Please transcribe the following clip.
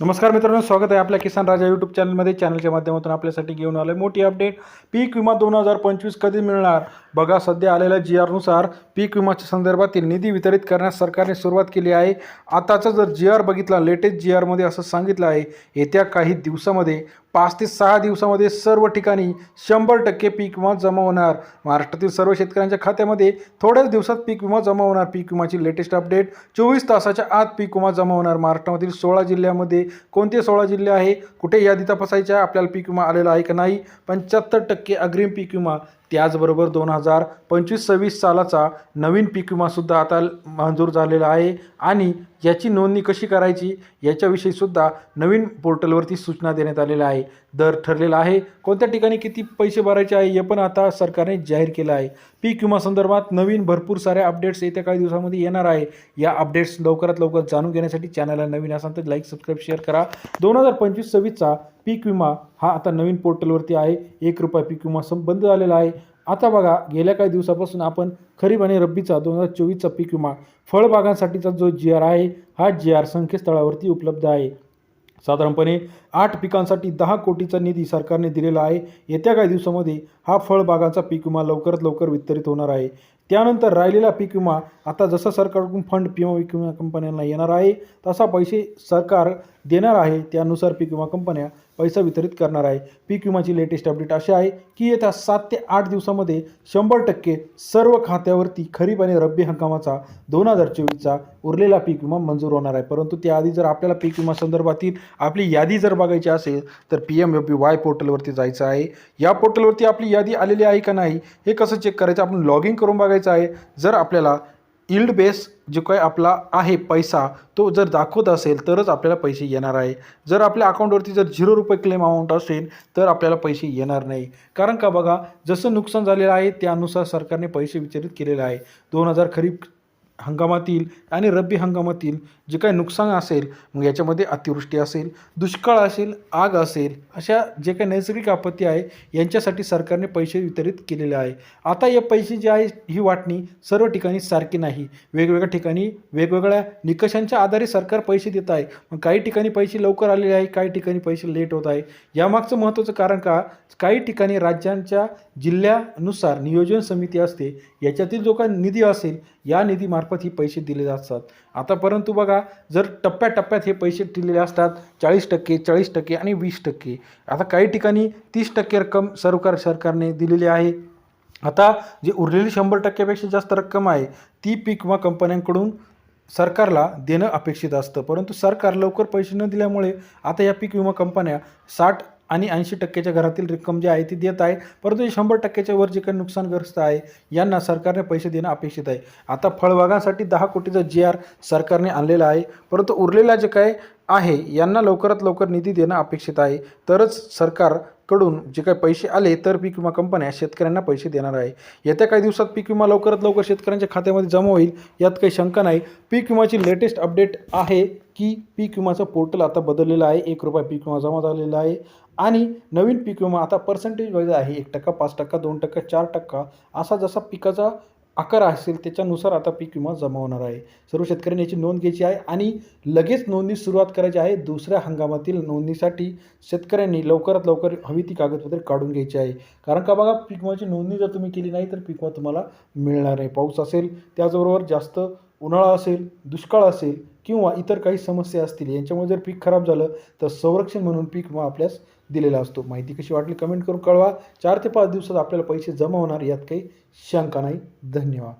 नमस्कार मित्रांनो स्वागत आहे आपल्या किसान राजा यूट्यूब चॅनलमध्ये चॅनलच्या माध्यमातून आपल्यासाठी घेऊन आलो मोठी अपडेट पीक विमा दोन हजार पंचवीस कधी मिळणार? बघा सध्या आलेल्या जी आरनुसार पीक विमाच्या संदर्भातील निधी वितरित करण्यास सरकारने सुरुवात केली आहे. आताचा जर जी आर बघितला लेटेस्ट जी आरमध्ये असं सांगितलं आहे येत्या काही दिवसामध्ये पाच ते सहा दिवसामध्ये सर्व ठिकाणी शंभर टक्के पीक विमा जमा होणार. महाराष्ट्रातील सर्व शेतकऱ्यांच्या खात्यामध्ये थोड्याच दिवसात पीक विमा जमा होणार. पीक विमाची लेटेस्ट अपडेट चोवीस तासाच्या आत पीक विमा जमा होणार. महाराष्ट्रामधील सोळा जिल्ह्यामध्ये कोणते सोळा जिल्हे आहे? कुठे यादी तपासायच्या? आपल्याला पीक विमा आलेला आहे का नाही? पंच्याहत्तर टक्के अग्रिम पीक विमा त्याचबरोबर दोन हजार पंचवीस सव्वीस सालाचा नवीन पीक विमासुद्धा आता मंजूर झालेला आहे. आणि याची नोंदणी कशी करायची? याच्याविषयीसुद्धा नवीन पोर्टलवरती सूचना देण्यात आलेल्या आहे. दर ठरलेला आहे. कोणत्या ठिकाणी किती पैसे भरायचे आहे हे पण आता सरकारने जाहीर केलं आहे. पीक विमा संदर्भात नवीन भरपूर साऱ्या अपडेट्स येत्या काही दिवसामध्ये येणार आहे. या अपडेट्स लवकरात लवकर जाणून घेण्यासाठी चॅनलला नवीन असाल तर लाईक सबस्क्राईब शेअर करा. दोन हजार पंचवीस सव्वीसचा पीक विमा हा आता नवीन पोर्टलवरती आहे. एक रुपया पीक विमा सं बंद झालेला आहे. आता बघा गेल्या काही दिवसापासून आपण खरीप आणि रब्बीचा दोन हजार चोवीसचा पीक विमा फळबागांसाठीचा जो जी आर आहे हा जी आर संकेतस्थळावरती उपलब्ध आहे. साधारणपणे आठ पिकांसाठी दहा कोटीचा निधी सरकारने दिलेला आहे. येत्या काही दिवसामध्ये हा फळबागांचा पीक विमा लवकरात लवकर वितरित होणार आहे. त्यानंतर राहिलेला पीक विमा आता जसं सरकारकडून फंड पी विमा कंपन्यांना येणार आहे तसा पैसे सरकार देणार आहे. त्यानुसार पीक विमा कंपन्या पैसा वितरित करणार आहे. पीक विमाची लेटेस्ट अपडेट अशी आहे की येत्या सात ते आठ दिवसामध्ये शंभर टक्के सर्व खात्यावरती खरीप आणि रब्बी हंगामाचा दोन हजार चोवीसचा उरलेला पीक विमा मंजूर होणार आहे. परंतु त्याआधी जर आपल्याला पीक विमा संदर्भातील आपली यादी जर बघायची असेल तर पी एम एफ वाय पोर्टलवरती जायचं आहे. या पोर्टलवरती आपली यादी आलेली आहे का नाही हे कसं चेक करायचं आपण लॉग इन करून बघायचं आहे. जर आपल्याला इल्ड बेस जो काही आपला आहे पैसा तो जर दाखवत असेल तरच आपल्याला पैसे येणार आहे. जर आपल्या अकाउंटवरती जर झिरो रुपये क्लेम अमाऊंट असेल तर आपल्याला पैसे येणार नाही. कारण का बघा जसं नुकसान झालेलं आहे त्यानुसार सरकारने पैसे वितरित केलेले आहे. दोन हजार खरीप हंगामातील आणि रब्बी हंगामातील जे काही नुकसान असेल मग याच्यामध्ये अतिवृष्टी असेल दुष्काळ असेल आग असेल अशा जे काही नैसर्गिक आपत्ती आहे यांच्यासाठी सरकारने पैसे वितरित केलेले आहे. आता या पैसे जे आहे ही वाटणी सर्व ठिकाणी सारखी नाही. वेगवेगळ्या ठिकाणी वेगवेगळ्या निकषांच्या आधारे सरकार पैसे देत आहे. मग काही ठिकाणी पैसे लवकर आलेले आहे काही ठिकाणी पैसे लेट होत आहे. यामागचं महत्त्वाचं कारण का? काही ठिकाणी राज्यांच्या जिल्ह्यानुसार नियोजन समिती असते याच्यातील जो काही निधी असेल या निधीमार्फत ही पैसे दिले जातात. आता परंतु बघा जर टप्प्याटप्प्यात हे पैसे दिलेले असतात चाळीस टक्के चाळीस टक्के आणि वीस टक्के आता काही ठिकाणी तीस टक्के रक्कम सरकार सरकारने दिलेली आहे. आता जी उरलेली शंभर टक्क्यापेक्षा जास्त रक्कम आहे ती पीक विमा कंपन्यांकडून सरकारला देणं अपेक्षित असतं. परंतु सरकार लवकर पैसे न दिल्यामुळे आता या पीक विमा कंपन्या साठ आणि ऐंशी टक्क्याच्या घरातील रक्कम जी आहे ती देत आहे. परंतु शंभर टक्क्याच्या वर जे काही नुकसानग्रस्त आहे यांना सरकारने पैसे देणं अपेक्षित आहे. आता फळबागांसाठी दहा कोटीचा जी आर सरकारने आणलेला आहे. परंतु उरलेला जे काय आहे यांना लवकरात लवकर निधी देणं अपेक्षित आहे. तरच सरकार कडून जे काही पैसे आले तर पीक विमा कंपन्या शेतकऱ्यांना पैसे देणार आहे. येत्या काही दिवसात पीक विमा लवकरात लवकर शेतकऱ्यांच्या खात्यामध्ये जमा होईल. यात काही शंका नाही. पीक विमाची लेटेस्ट अपडेट आहे की पीक विमाचं पोर्टल आता बदललेलं आहे. एक रुपया पीक विमा जमा झालेला आहे. आणि नवीन पीक विमा आता पर्सेंटेज वाईज आहे. एक टक्का पाच टक्का दोन टक्का चार टक्का असा जसा पिकाचा आकार असेल त्याच्यानुसार आता पीक विमा जमा होणार आहे. सर्व शेतकऱ्यांनी याची नोंद घ्यायची आहे आणि लगेच नोंदणी सुरुवात करायची आहे. दुसऱ्या हंगामातील नोंदणीसाठी शेतकऱ्यांनी लवकरात लवकर हवी ती कागदपत्रे काढून घ्यायची आहे. कारण का बघा पीक विमाची नोंदणी जर तुम्ही केली नाही तर पीक विमा तुम्हाला मिळणार नाही. पाऊस असेल त्याचबरोबर जास्त उन्हाळा असेल दुष्काळ असेल किंवा इतर काही समस्या असतील यांच्यामुळे जर पीक खराब झालं तर संरक्षण म्हणून पीक विमा आपल्यास दिलेला असतो. माहिती कशी वाटली कमेंट करून कळवा. चार ते पाच दिवसात आपल्याला पैसे जमा होणार यात काही शंका नाही. धन्यवाद.